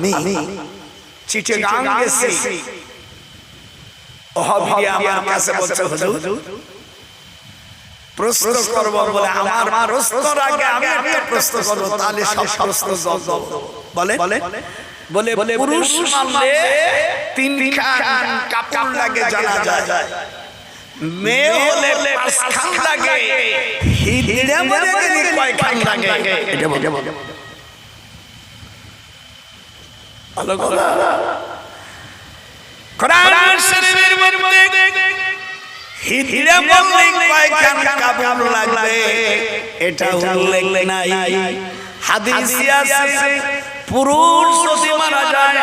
আমি চিচিগাং গেছি আমার কাছে বলছে হুজুর প্রশ্ন করব বলে আমার প্রশ্নের আগে আমি একটা প্রশ্ন করব তাহলে সব প্রশ্ন জবাব বলে? বলে? বলে বলে পুরুষ মানলে তিন খান কাপড় লাগে জানা যায়। মেয়ে হলে পাঁচ খান লাগে। হিদড়ে মরে গেলে কয় খান লাগে? এটা বলে। কথা কোরআন শরীফের মধ্যে হিজড়া বললে কয়খান কাপড় লাগবে। এটা উল্লেখ নাই। হাদিসে আছে পুরুষ যদি মারা যায়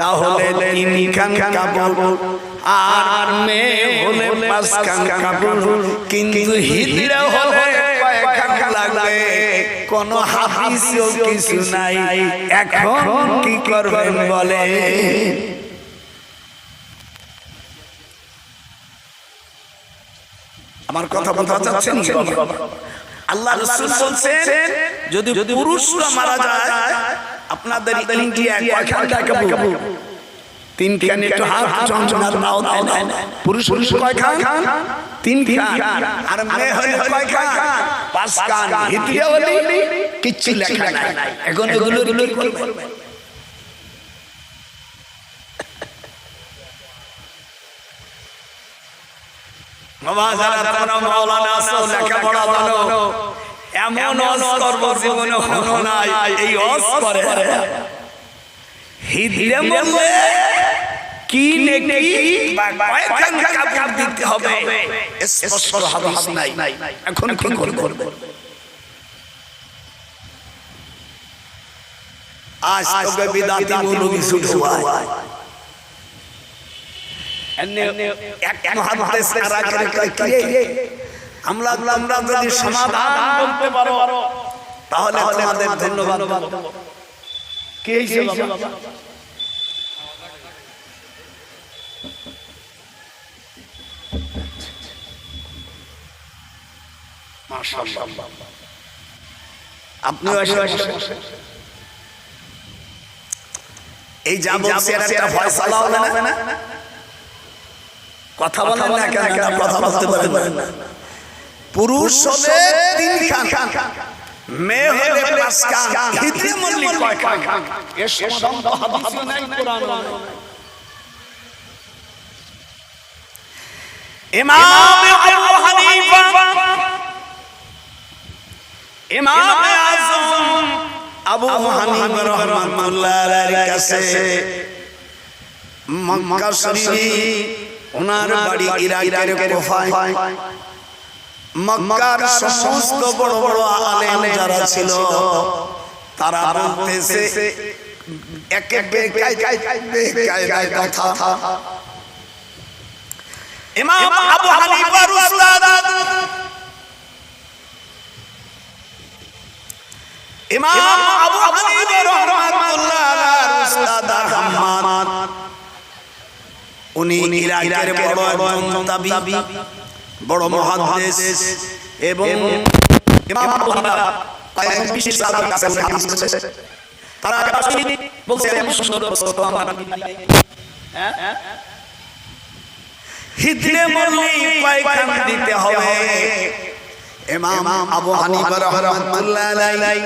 তাহলে তিনখান কাপড় আর মেয়ে হলে পাঁচখান কাপড় কিন্তু হিজড়া হলে কয়খান লাগবে। কোন হাদিসেও কিছু নাই। এখন কি করবেন বলে আমার কথা বলতে চাচ্ছেন আল্লাহ রাসূল বলছেন যদি পুরুষরা মারা যায় আপনাদের ইন্ডিয়া কয়খান কাপড় তিন খান একটু হাত চঞ্চনার নাও দেয় না পুরুষ পুরুষ কয় খান তিন খান আর মেয়ে হলে কয় খান পাঁচ খান হিতিয়া হলে কিচ্ছু লেখা নাই এখন এগুলো কি করবেন বাবা যারা তোমরা মাওলানা আছো লেখাপড়া জানো এমন অস করব জীবনে হলো নাই এই অস করে হিদিরে কি নেকি? দিতে হবে। স্পষ্ট হাদিস নাই। এখন কি করবে? আজ তোকে বিদাতি মৌলবি শুরু হয় আমরা আমরা যদি সমাধান বলতে পারো তাহলে তোমাদের ধন্যবাদ কে হিসেবে আপনি এই যা বলছে একটা ফয়সালা হবে না? কথা বলেন না কেন কেন কথা বলতে পারেন না। পুরুষ হলে তিন খান মেয়ে হলে পাঁচ খান হিতে মল্লি কয় খান এর সমাধান তো হাদিসে নাই কোরআন ইমাম আবু হানিফা। ইমাম আযম আবু হানিফা রাহমাতুল্লাহ আলাইহির কাছে মক্কা শরীফ ওনার বাড়ি ইরাকের কোফায়। মক্কার সমস্ত বড় বড় আলেম যারা ছিল তারা বলতেছে একে বেকায় বেকায় কথা। ইমাম আবু হানিফার উস্তাদ ইমাম আবু হানিফা রাহমাতুল্লাহ আলাইহির উস্তাদ আহমদ। উনি ইরাকের বড় একজন তাবি বড় মুহাদ্দিস এবং ইমাম আবু হানিফা কয়েক বিশেষ সাহাবার কাছে হাদিস করেছে তারা কাছে বলছে এমন সুন্দর বস্তু আমার হ্যাঁ? হিদ্রে মরলি কয়েকখান দিতে হবে। ইমাম আবু হানিফা রাহমাতুল্লাহ আলাইহি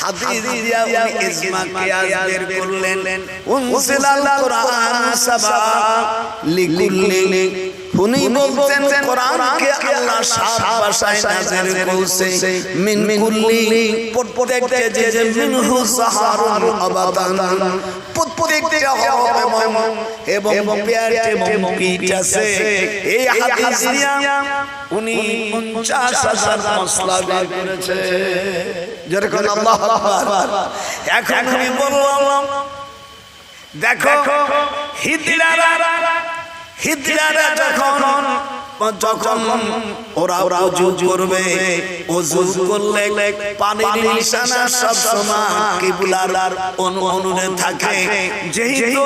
হাদিস দিয়া উনি ইজমা কিয়াস বের করলেন। উনসিলাল কুরআন সাবা লিকুল্লি। উনি বলতেন কোরআনকে আল্লাহ সাত ভাষায় নাযিল করেছে। মিন কুল্লি। প্রত্যেকটা যে যে মিনহু সাহারুন আবাদান। প্রত্যেকটা হরফ এবং এবং পেয়ারে এবং পিঠ আছে। এই হাদিস দিয়া উনি 50000 মশলা বের করেছে। যেরকম আল্লাহ আকবার। এখন আমি বললাম দেখো হিজড়ারা হিজড়ারা যখন যখন ওরা ওরা উজু করবে, উজু করলে পানির নিশানা সব সময় কিবলার অনু অনুরে থাকে। যেহেতু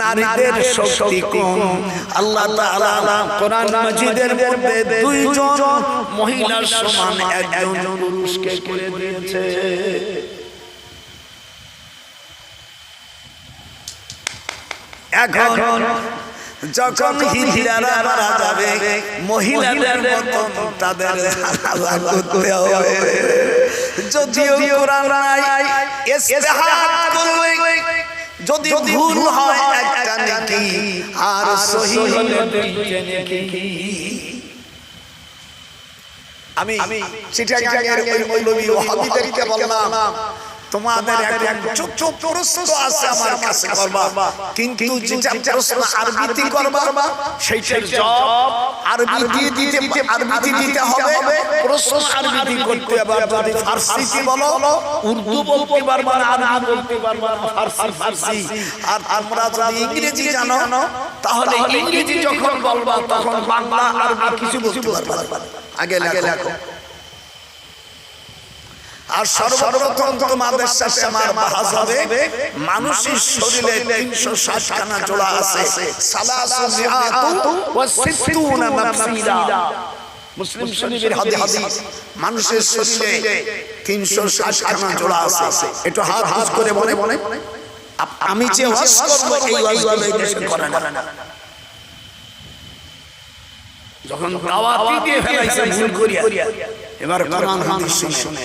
নারীদের শক্তি কম, আল্লাহ তাআলা কোরআন মাজিদের মধ্যে দুইজন মহিলার সমান একজন পুরুষকে করে দিয়েছে। এখন যখন হিজড়ারা মারা যাবে মহিলাদের মতন তাদের করতে হবে। যদিও কোরআন নাই ইস্তেহাদ করবে। যদি ভুল হয় একটা নাকি আর সহি হলে দুইটা নেকি। আমি সেটা ওই বললাম তোমাদের ছোট্ট প্রশ্ন আছে আমার কাছে করবা কিন্তু যেটা প্রশ্ন আরবিতে করবা সেইটার জবাব আরবিতে দিতে আরবিতে দিতে হবে। প্রশ্ন আরবিতে করতে আবার যদি ফার্সিতে বলো? উর্দু বলতে পারবা না আরবি বলতে পারবা না ফার্সি ফার্সি আর আমরা যদি ইংরেজি জানো তাহলে ইংরেজি যখন বলবা তখন বাংলা আরবি কিছু বলতে পারবা। আগে লেখো। আর সর্বপ্রথম তোমাদের সাথে আমার বাহাজ হবে। মানুষের শরীরে তিনশো ষাট খানা জোড়া আছে। মানুষের শরীরে জোড়া আছে। হাত করে বলে। আমি যে যখন এবার শুনে।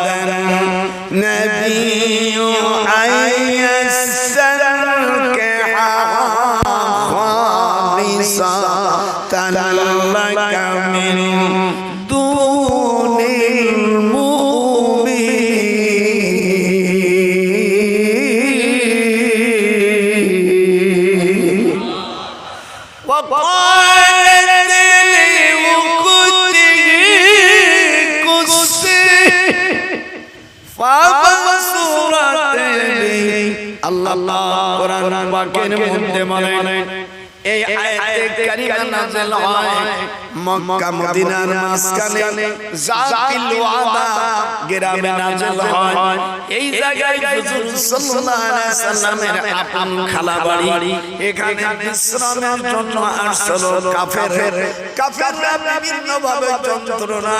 পাকের মধ্যে মানে এই কারিমা নাযিল হয় মক্কা মদিনার মাঝখানে জাতিল ওয়াদা গ্রামে নাযিল হয় এই জায়গায় হুজুর সাল্লাল্লাহু আলাইহি সাল্লামের আপন খালা বাড়ি এখানে বিশ্রামের জন্য আসল কাফের। কাফেররা বিভিন্ন ভাবে যন্ত্রণা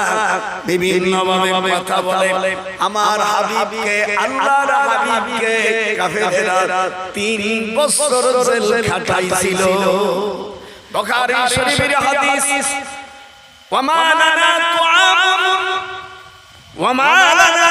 বিভিন্ন ভাবে কথা বলে। আমার হাবিবকে আল্লাহর হাবিবকে কাফেররা তিন বছর জেল খাটাইছিল। বুখারী শরীফের হাদিস। ওয়ামা লানা তুআম ওয়ামা লানা তুআম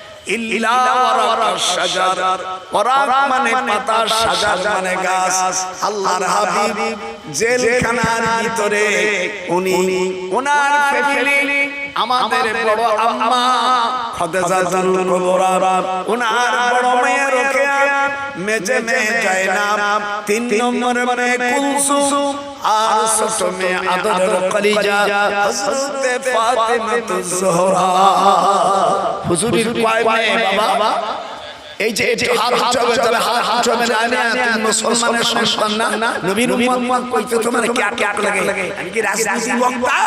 ওয়ারাক মানে পাতা শাজার মানে গাছ। আল্লাহর হাবিব জেলখানার ভিতরে উনি ওনার ফ্যামিলি আমাদের বড় আম্মা খাদিজা জানুল কুবরা ওনার বড় মেয়ে রোকেয়া। মেজে মেয়ে জায়নাব তিন নম্বর মেয়ে কুলসুম। আর ছোট মেয়ে আদরের কলিজা হযরতে ফাতেমা জোহরা। হুজুরের কয় মেয়ে বাবা? এই যে এটি হাত উঠাবে তবে হাত উঠাবে না না তুমি মুসলমানের সন্তান না? নবীর উম্মত কইতে তোমার কি আট আট লাগে? আমি কি রাজনীতি বক্তা?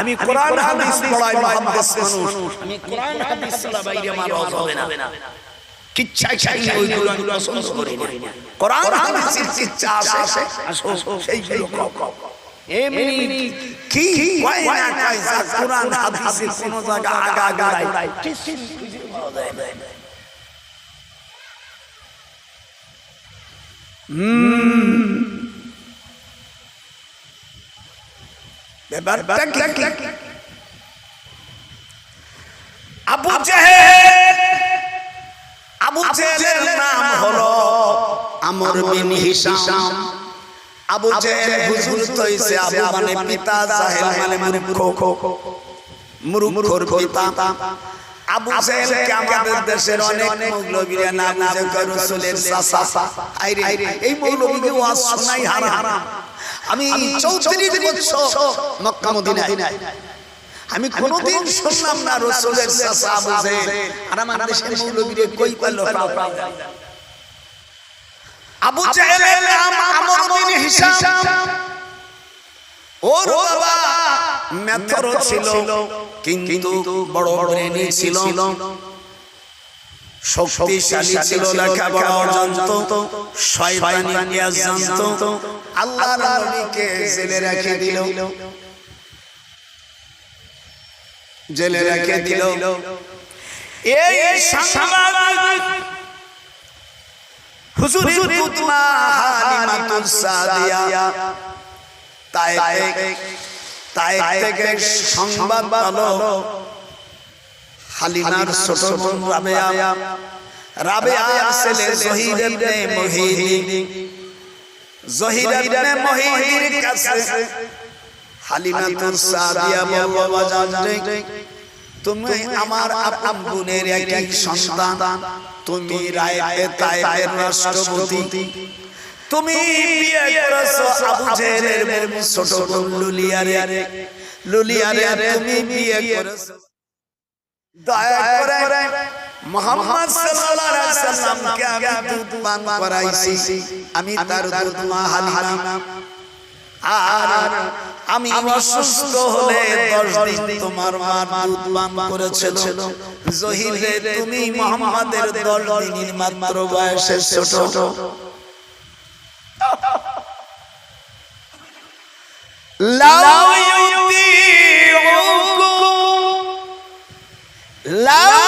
আমি কোরআন হাদিস পড়াই মুহাদ্দিস মানুষ। আমি কোরআন হাদিস ছাড়া বাইরে আমার হবে না। কিচ্ছা চাই না ওই পছন্দ করি না। কোরআন হাদিসের কিচ্ছা আছে সেইগুলো কও কও এমনি কি? কয় না কয় যা কোরআন হাদিসে কোন জায়গা আগা গাড়াই ব্যাপারটা কি আবু জেহেল আবু জেহেলের নাম হলো Amr bin Hisham. Abu Jahl হুজুর তৈছে আবু মানে পিতা জাহেল মানে মূর্খ মূর্খর পিতা। আবু জেহেলকে আমাদের দেশের অনেক মৌলবীরা না বুঝে কয় রাসূলের চাচা আইরে এই মৌলবীকে ওয়াজ শোনাই হারাম। আমি 34 বছর মক্কা মদিনায়। আমি কোনোদিন শুনলাম না রসুলের চাচা জেহেল আর আমার দেশের মৌলবীরে কই পাইলো আবু জেহেলের নাম আমর বিন ওর বাবা মেথর ছিল কিন্তু বড় ব্রেনি ছিল। শক্তিশালী ছিল লেখাপড়া জানতো শয়তানি জানতো। আল্লাহ নবীকে জেলে রেখে দিল। জেলে রেখে দিল। এই সাংবাদিক হুজুর কুতমা হালিমাতুল সাদিয়া। তাই তাই থেকে সংবাদ পালো। হালিমার ছোট বোন রাবেয়া। রাবেয়ার ছেলে জহির ইবনে মুহিদি জহির ইবনে মুহিদির কাছে। হালিমাতুল সাদিয়া বাজান তুমি আমার আপন বোনের একই সন্তান, তুমি রাষ্ট্রপতি। তুমি বিয়ে করেছ আবু ছোট লুলিয়ারে। লুলিয়ারে, তুমি বিয়ে করেছ। আমি আমি তার দুধ মা হালিমা। আর আমি অসুস্থ হলে দশ দিন তোমার মা দুধ পান করেছিল। জহিরে তুমি মোহাম্মদের দশ দিনের মাত্র বয়সে ছোট। লাউ লাউ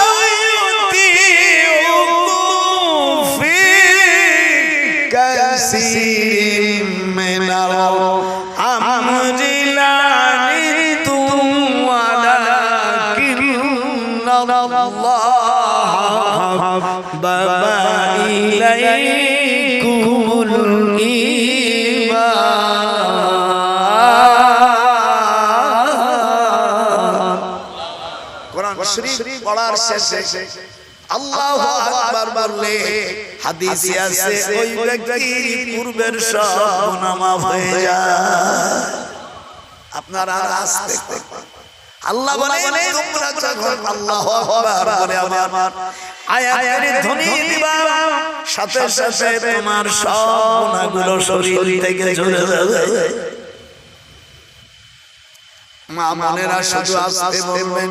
শরীফ পড়ার শেষে আল্লাহু আকবার বললে হাদিসে আছে ওই ব্যক্তির পূর্বের সব গুনাহ মাফ হয়ে যায়। আপনারা আর আসতে আল্লাহ বলে তোমরা যখন আল্লাহু আকবার বলে আমার আয়াতের ধ্বনি দিবা সাথে সাথে তোমার সব গুনাহগুলো শরীর থেকে চলে যাবে। মা মনেরা শুধু আসতে বলবেন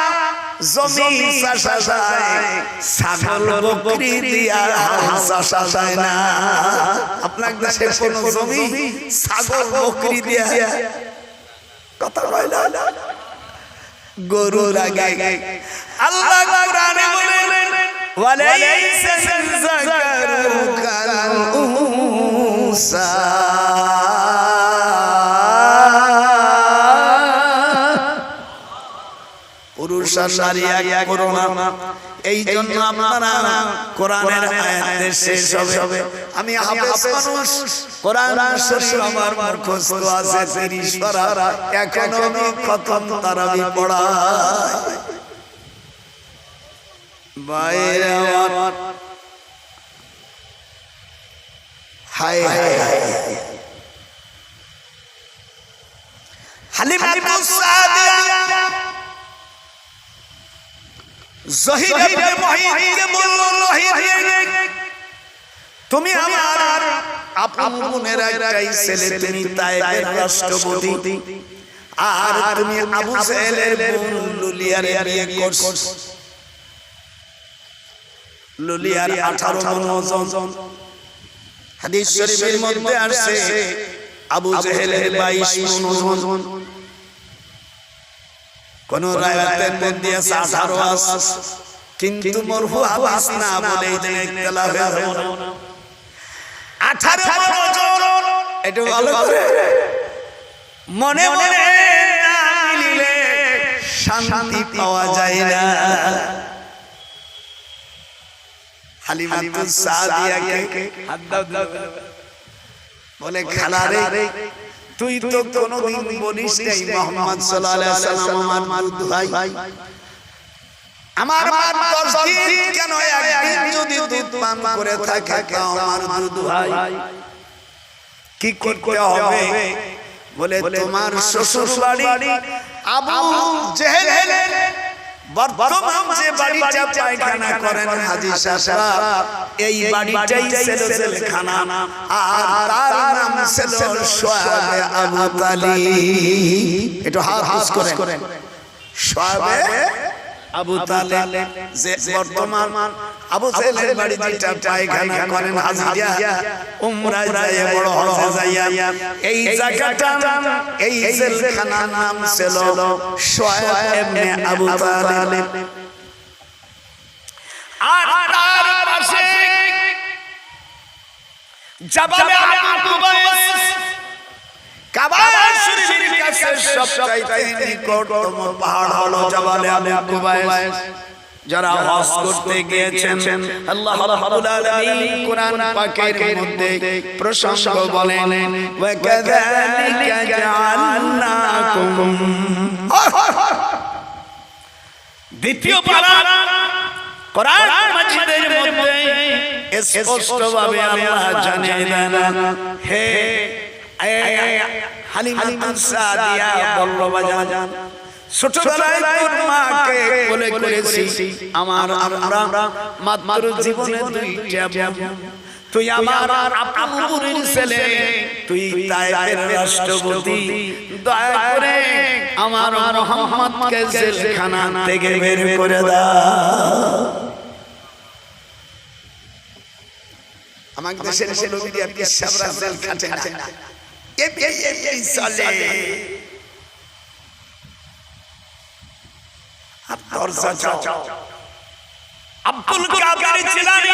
জমি চাষা যায় ছাগল বকরি দিয়া চাষা যায় না। আপনার দেশে কোন জমি ছাগল বকরি দিয়া? কথা কইলা গরু লাগাই আল্লাহ কোরআনে বলেন ওয়ালাইসা যাকারু কাল নারী এক করো না। এই জন্য আপনারা কোরআনের আয়াতের শেষ হবে। আমি হাফেজ মানুষ। কোরআন শরীফ আমার মুখস্থ আছে তেরি সরা এখনও আমি খতম তারাবি পড়াই। বাইরে আমার হায় হায়। হায় হালিমা সাদিয়া জহির ইবনে মুহিদকে বলল জহির তুমি আমার আপন মনের একটাই ছেলে তুমি তাইবের রাষ্ট্রপতি। আর তুমি আবু সেহেলের বোন লুলিয়ার বিয়ে করছ। লুলিয়ার আঠারো মন ওজন হাদিস শরীফের মধ্যে আসছে আবু জেহেলের বাইশ মন ওজন কোন রায়াতের মধ্যে আঠারো আস কিন্তু মরহু আবাস না বলে ইখতিলাফ হয়ে যাবে। আঠারো মন ওজন এটা ভালো করে মনে মনে না মিলিলে শান্তি পাওয়া যায় না। হালিমাতুস সাদিয়াকে হাত দাও বলে খালা রে তুই তো কোনদিন বলিস নাই মোহাম্মদ সাল্লাল্লাহু আলাইহি সাল্লাম আমার ভাই। আমার মা দশ দিন কেন একদিন যদি দুধ পান করে থাকে তাও আমার দুধ ভাই। কি করতে হবে? বলে তোমার শ্বশুর বাড়ি আবু জেহেল বর্তমান যে বাড়িটা পায়খানা করেন হাজি সাহেব এই বাড়িটাই সেলসেল খানা। আর তার নাম সেলসেল সোয়াবে আবু তালিব একটু হাফিজ করেন। সোয়াবে আবু তালেব যে বর্তমান আবু তালেবের বাড়ি যেটা পায়খানা করেন হাজিরা। উমরা যায় বড় হজ যাইয়া। এই জায়গাটা এই জেলখানার নাম ছিল সোয়েব ইবনে আবু তালেব। আর তার পাশে জাবালে আবু বাইস কাবা শরীফের কাছে সবচাইতে নিকটতম পাহাড় হলো জাবালে আবু কুবাইস যারা হজ করতে গিয়েছেন আল্লাহ রাব্বুল আলামিন কোরআন পাকের মধ্যে প্রসঙ্গ বলেন ওয়া কাযালিকা জাআলনাকুম। দ্বিতীয় পারা কোরআন মাজিদের মধ্যে স্পষ্টভাবে আল্লাহ জানিয়ে দেন হে হালিমা সাদিয়া বলল বাজান ছোটবেলায় তোর মাকে বলে করেছি আমার আমরা মাত্র জীবনে দুইটা তুই আমার আপুরের ছেলে। তুই তায়ের রাষ্ট্রপতি। দয়া করে আমার মোহাম্মদকে জেলখানা থেকে বের করে দাও। আমাদের দেশের সেলুমিডিয়া পিসাবরা জেল খাটে না। এমনি এমনি চলে আব্দুল কাদের জিলানী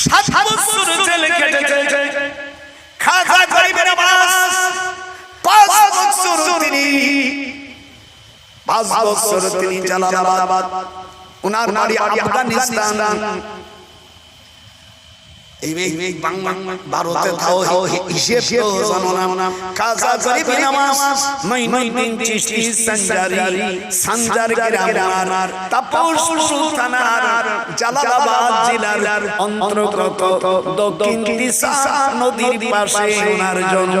সাত বছর জেলে কেটেছে খাজা গরিবের আবাস পাঁচ বছর তিনি পাঁচ বছর তিনি জালালাবাদ ওনার নারী আফগানিস্তান ভারতে থাও হিসেব তো জানো না কাজা গরিব নামাজ নই নই দিন চিশতি সঞ্জারি সঞ্জার গ্রামার তাপস থানার জালালাবাদ জেলার অন্তর্গত দক্ষিণ দিশা নদীর পাশে ওনার জন্ম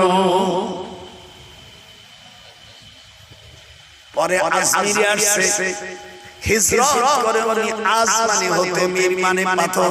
পরে আজমিরে আসছে হিজরত করে উনি আজ মানে হতে মানে পাথর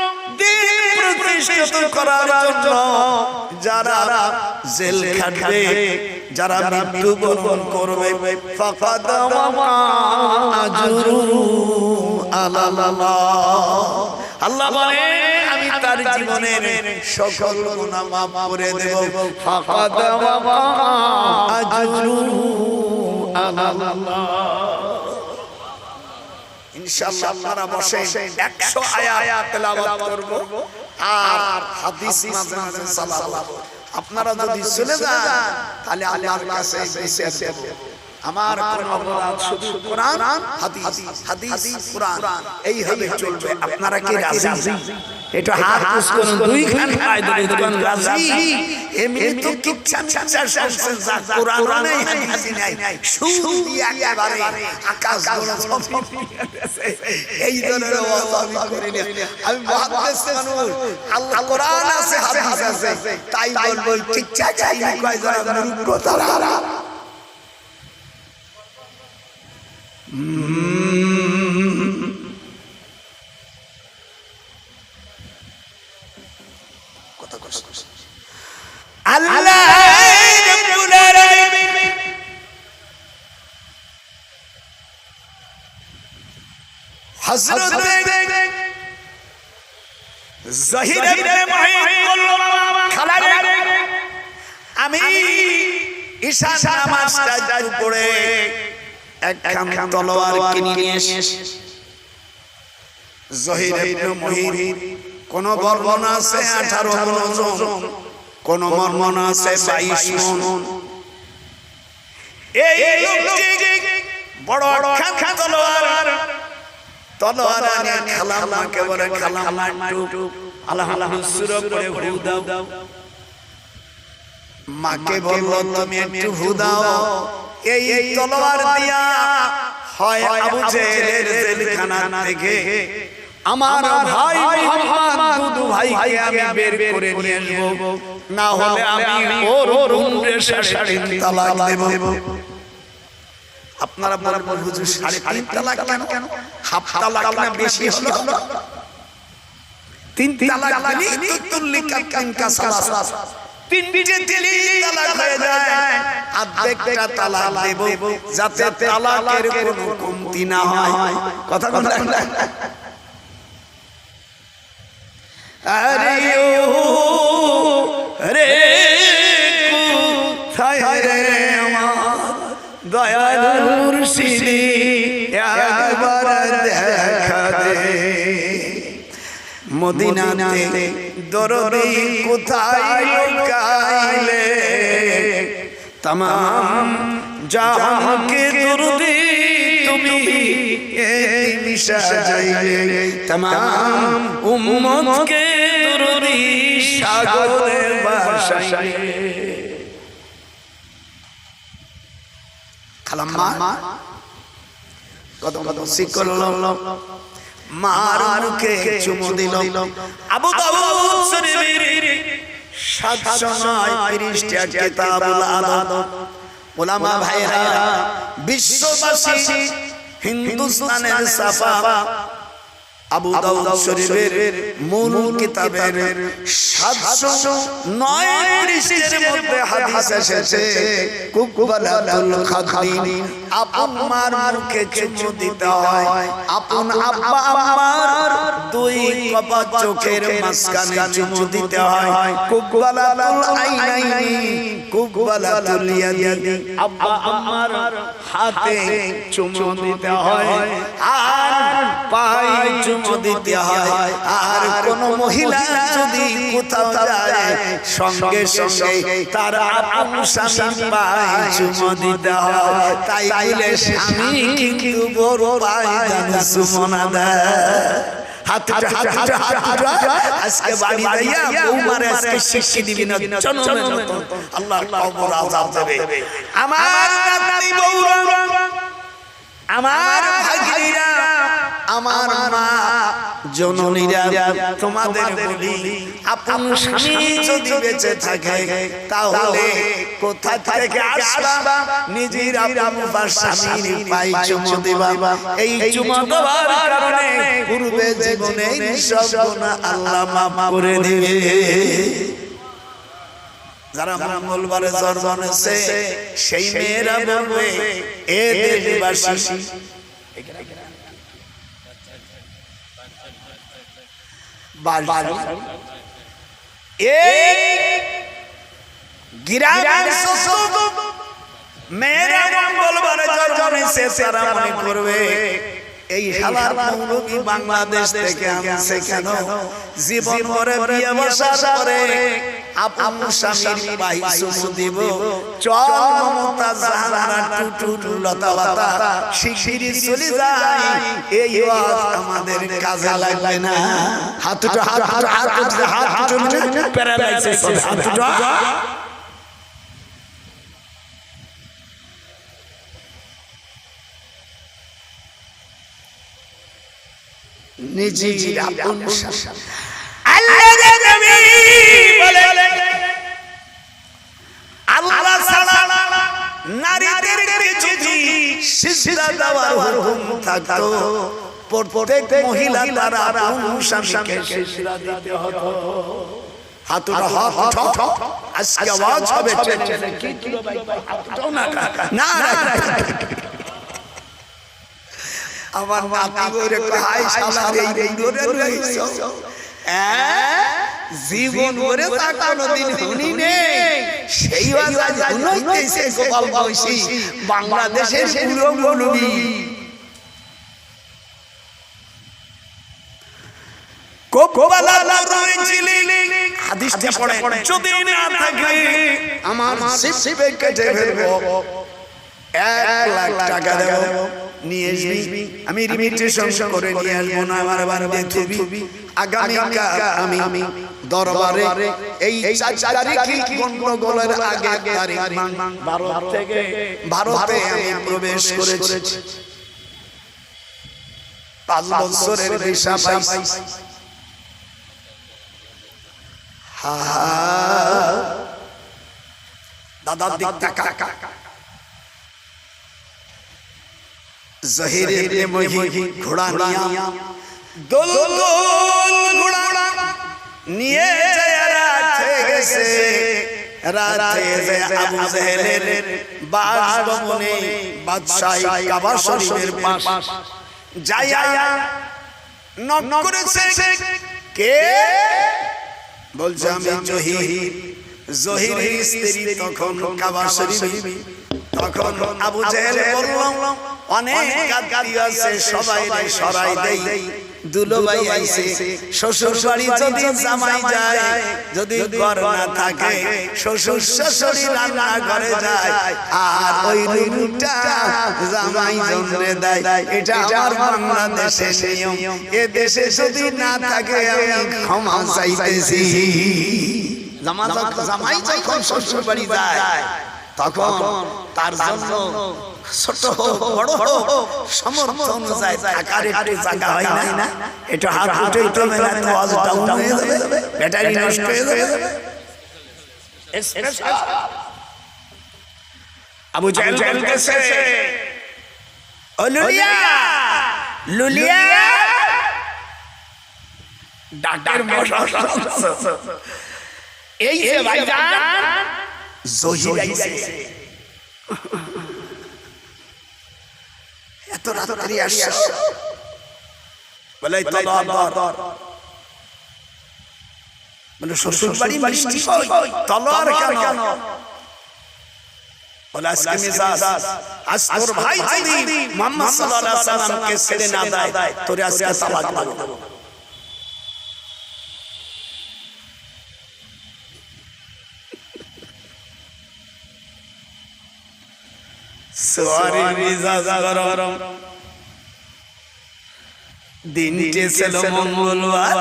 প্রতিষ্ঠিত করার জন্য যারা জেল খাটবে যারা মৃত্যুবরণ করবে ফাকাদ আজরু আলাল্লাহ আল্লাহ বলে আমি তার জীবনের সকল গুনাহ মাফ করে দেব। ফাকাদ আজরু আলাল্লাহ ইনশাআল্লাহ আপনারা বসে 100 আয়াত তেলাওয়াত করব। আর হাদিস মাঝে মাঝে সালাত আপনারা যদি চলে যান তাহলে আল্লাহর কাছে বেঁচে আমার কোন অপরাধ শুধু কোরআন হাদিস হাদিস কোরআন। এই হবে চলবে। আপনারা কি রাজি? এটা হাত পায় রাজি এমনি তো কিচ্ছা যা কোরআন নেই হাদিস নাই আকাশ গোলা সব এই ধরনের ওয়াজ আমি করি না আমি মহাদ্দেশ মানুষ আল্লাহ কোরআন আছে হাদিস আছে তাই বলব কিচ্ছা চাই কয় যারা মূর্খ তারা আল্লাহ রাব্বুল আলামিন হযরত জহির ইবনে আমি ঈশা নামাজটা যাই পড়ে একখান তলোয়ার কিনে নিয়ে জহির ইবনে মুহিব কোন বর্ণনা আছে 18 মন কোন বর্ণনা আছে 22 মন? এই লোকটি বড় তলোয়ার। তলোয়ার নিয়ে খালাম্মাকে বলে খালাম্মা একটু আল্লাহ আল্লাহ সুর করে হু দাও। মাকে বলল তুমি একটু হু দাও। এই এই তলোয়ার দিয়া হয় আবু জেহেলের জেলখানা থেকে। আমার ভাই মোহাম্মদ দুদু ভাইকে আমি বের করে নিয়ে আসব। না হলে আমি ওর ওর উমরে তিন তালাক দেব। আপনারা বলবেন হুজুর সাড়ে তিন তালাক কেন? কেন? হাফ তালাক না বেশি হলো? তিন তালাক দিলি তো তুল্লিকা কানকা সালাস। তিনটে দিলি তালাক হয়ে যায়। অর্ধেকটা তালাক দেব যাতে তালাকের কোনো কমতি না হয়। কথা কোন আরে মদিনাতে দরদি কোথায় লুকাইলে? তমাম জাহানকে দরদি তুমি এই দিশা যাইলে। তমাম উম্মতকে দরদি সাগরে ভাসাইলে খালাম্মা কত কত শিখ করল মার মুখে চুমু দিল। আবু দাউদ শরীফের সাতশয় তিরিশটা কিতাবুল আদব। ওলামা ভাইরা, বিশ্ববাসী, হিন্দুস্তানের সাফা। আবু দাউদ শরীফের মূল কিতাবের 709 পৃষ্ঠার মধ্যে হাদিস এসেছে আপন মুখে চুমু দিতে হয়। আপন আব্বা আম্মার দুই কপাল চোখের মাঝখানে চুমু দিতে হয়। আব্বা আম্মার হাতে চুমু দিতে হয়। আর পায়ে চুমু দিতে হয়। আর কোন মহিলা যদি কোথাও যায়, সঙ্গে সঙ্গে তার আপন পায়ে চুমু দিতে হয়। তাই বলে স্বামী কিন্তু বড় পাই যেন সুমনা। আজকে বাড়ি যাইয়া বৌমারে আজকে শিক্ষি দিবি না জনমে কবর আযাব দেবে। আমার নাতি বৌরা আমার ভাগিনীরা আমার মা জননীরা তোমাদের বলি আপন স্বামী যদি বেঁচে থাকে তাহলে কোথা থেকে আসবা? নিজের আপন স্বামীর পাই চুমু দিবা। এই চুমু দেওয়ার কারণে পূর্বে জীবনে সব গুনাহ আল্লাহ মাফ করে দেবে। যারা মঙ্গলবারে জন্ম নেছে সেই মেয়েরা বলবে এ দেশবাসী মেয়েরা মঙ্গলবারে জন্ম নেছে তারা মনে করবে। এই হালার মৌলবী বাংলাদেশ থেকে আনছে কেন জীবন ভরে বিয়ে বসার পরে আপন স্বামীর চুমু দিব চল মমতা টুটু লতা লতা শিগগিরি চলে যায় এই ওয়াজ আমাদের কাজে লাগবে না হাত দুটো হাত হাত হাত দুটো হাত দুটো প্যারালাইসিস হবে হাত দুটো নিজের আপন আল্লাহ নবী বলে আল্লাহ ছাড়া নারীদেরকে যদি সিজদা দেওয়ার হুকুম থাকতো প্রত্যেক মহিলা তার আপন স্বামীকে সিজদা দিতে হতো। হাতুরা হাত উঠাও আজকে আওয়াজ হবে না। না। আমার নাতি বলে হাই শালা এই রইছো জীবন করে তা কোনদিন শুনি নেই। সেই আজ শুনাইতেছে গোপাল বংশী বাংলাদেশের পুরো মৌলবী কোকবালা রয়েছিলি হাদিসটা পড়ে যদি না থাকে আমার সিপে কেটে ফেলব। এক লাখ টাকা দেব নিয়ে আসবি। আমি রিমিটেশন করে নিয়ে আসব না আমার বাড়িতে থুবি। আগামী আমি আমি দরবারে এই তারিখে গন্ডগোলের আগে তারিখ ভারত থেকে ভারতে আমি প্রবেশ করেছি। পাঁচ বছরের ভিসা পাইছি। হা দাদার দিক টাকা জহির ইবনে মহি ঘোড়া নিয়া দোল দোল ঘোড়া নিয়ে যায় রাতে গেছে। রাতে যে আবু জেহেলের বাসভবনে বাদশাহী কাবা শরীফের পাশ যায়া নক করেছে। কে? বলছে আমি জহির। জহির স্ত্রী তখন কাবা শরীফ। তখন আবু জেহেল বলল অনেক আছে সবাই সরাই দেই দুলোবাই আইছে শ্বশুর বাড়ি যদি জামাই যায় যদি ঘর না থাকে শ্বশুর শাশুড়ি রান্না করে যায়। আর ওই রুটিটা জামাই জন্যে দেয়। এটা আমার বাংলাদেশের নিয়ম। এ দেশে যদি না থাকে আমি ক্ষমা চাইতেছি। জামা জামাই যখন শ্বশুর বাড়ি যায় তখন তার জন্য ছোট বড় সমর্থ অনুযায়ী টাকার একটু জায়গা হয় না। এটা হাত উঠে তো মেলা তো আজ ডাউন হয়ে যাবে। ব্যাটারি নষ্ট হয়ে যাবে। আবু জাহেল বলতেছে ও লুলিয়া লুলিয়া ডাক্তার মশা এই যে ভাইজান জহির আইছে। এত রাত্রি আসছে বলে মানে শ্বশুর বাড়ি মিষ্টি তলোয়ার কেন? বলে আজকে মিজাজ। আজ তোর ভাই যদি মুহাম্মদ সাল্লাল্লাহু আলাইহি ওয়াসাল্লামকে ছেড়ে না দেয় তোরে আজকে তালাক দেব। সোয়ারি মিজাজ গরম দিনটি ছিল মঙ্গলবার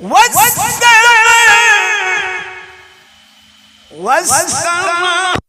والسماء والسماء